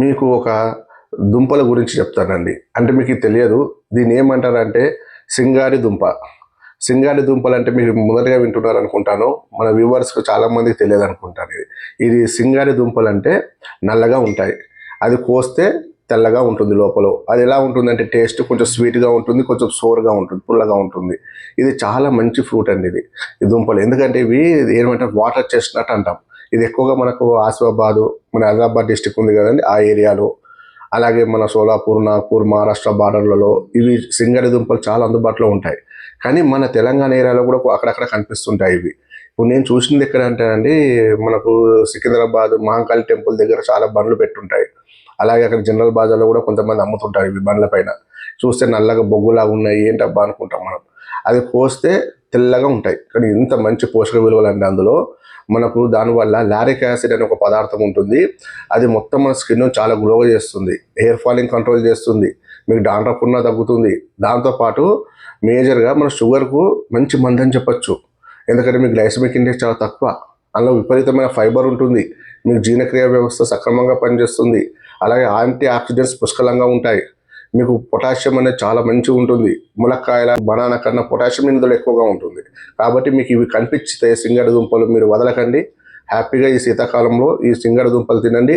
మీకు ఒక దుంపల గురించి చెప్తానండి. అంటే మీకు తెలియదు. దీన్ని ఏమంటారంటే సింగారి దుంప. సింగారి దుంపలు అంటే మీరు మొదటగా వింటున్నారు అనుకుంటాను మన వ్యూవర్స్కి చాలామందికి తెలియదు అనుకుంటాను ఇది. ఇది సింగారి దుంపలు అంటే నల్లగా ఉంటాయి. అది కోస్తే తెల్లగా ఉంటుంది లోపల. అది ఎలా ఉంటుందంటే టేస్ట్ కొంచెం స్వీట్గా ఉంటుంది కొంచెం సోర్గా ఉంటుంది పుల్లగా ఉంటుంది. ఇది చాలా మంచి ఫ్రూట్ అండి ఇది. ఈ దుంపలు. ఎందుకంటే ఇవి ఏమంటారు? వాటర్ చెస్ట్నట్ అంటాం. ఇది ఎక్కువగా మనకు ఆసిఫాబాదు మన ఆదిలాబాద్ డిస్టిక్ ఉంది కదండి ఆ ఏరియాలో. అలాగే మన సోలాపూర్ నాగ్పూర్ మహారాష్ట్ర బార్డర్లలో ఇవి సింగడి దుంపలు చాలా అందుబాటులో ఉంటాయి. కానీ మన తెలంగాణ ఏరియాలో కూడా అక్కడక్కడ కనిపిస్తుంటాయి ఇవి. ఇప్పుడు నేను చూసింది ఎక్కడ అంటే అండి మనకు సికింద్రాబాద్ మహాకాళి టెంపుల్ దగ్గర చాలా బండ్లు పెట్టుంటాయి. అలాగే అక్కడ జనరల్ బాజార్లో కూడా కొంతమంది అమ్ముతుంటారు ఇవి బండ్ల పైన. చూస్తే నల్లగా బొగ్గులాగా ఉన్నాయి ఏంటబ్బా అనుకుంటాం మనం. అది కోస్తే తెల్లగా ఉంటాయి. కానీ ఇంత మంచి పోషక విలువలు అండి అందులో మనకు దానివల్ల లారిక్ యాసిడ్ అనే ఒక పదార్థం ఉంటుంది. అది మొత్తం మన స్కిన్ చాలా గ్లోగా చేస్తుంది. హెయిర్ ఫాలింగ్ కంట్రోల్ చేస్తుంది. మీకు డాండ్రఫ్ ఉన్నా తగ్గుతుంది దాంతోపాటు మేజర్గా మన షుగర్కు మంచి మందని చెప్పచ్చు. ఎందుకంటే మీ గ్లైసమిక్ ఇండెక్స్ చాలా తక్కువ. అందులో విపరీతమైన ఫైబర్ ఉంటుంది. మీకు జీర్ణక్రియ వ్యవస్థ సక్రమంగా పనిచేస్తుంది. అలాగే యాంటీ ఆక్సిడెంట్స్ పుష్కలంగా ఉంటాయి. మీకు పొటాషియం అనేది చాలా మంచిగా ఉంటుంది. ములక్కాయల బనానా కన్నా పొటాషియం ఇందులో ఎక్కువగా ఉంటుంది. కాబట్టి మీకు ఇవి కనిపిస్తే సింగడి దుంపలు మీరు వదలకండి. హ్యాపీగా ఈ శీతాకాలంలో ఈ సింగడి దుంపలు తినండి.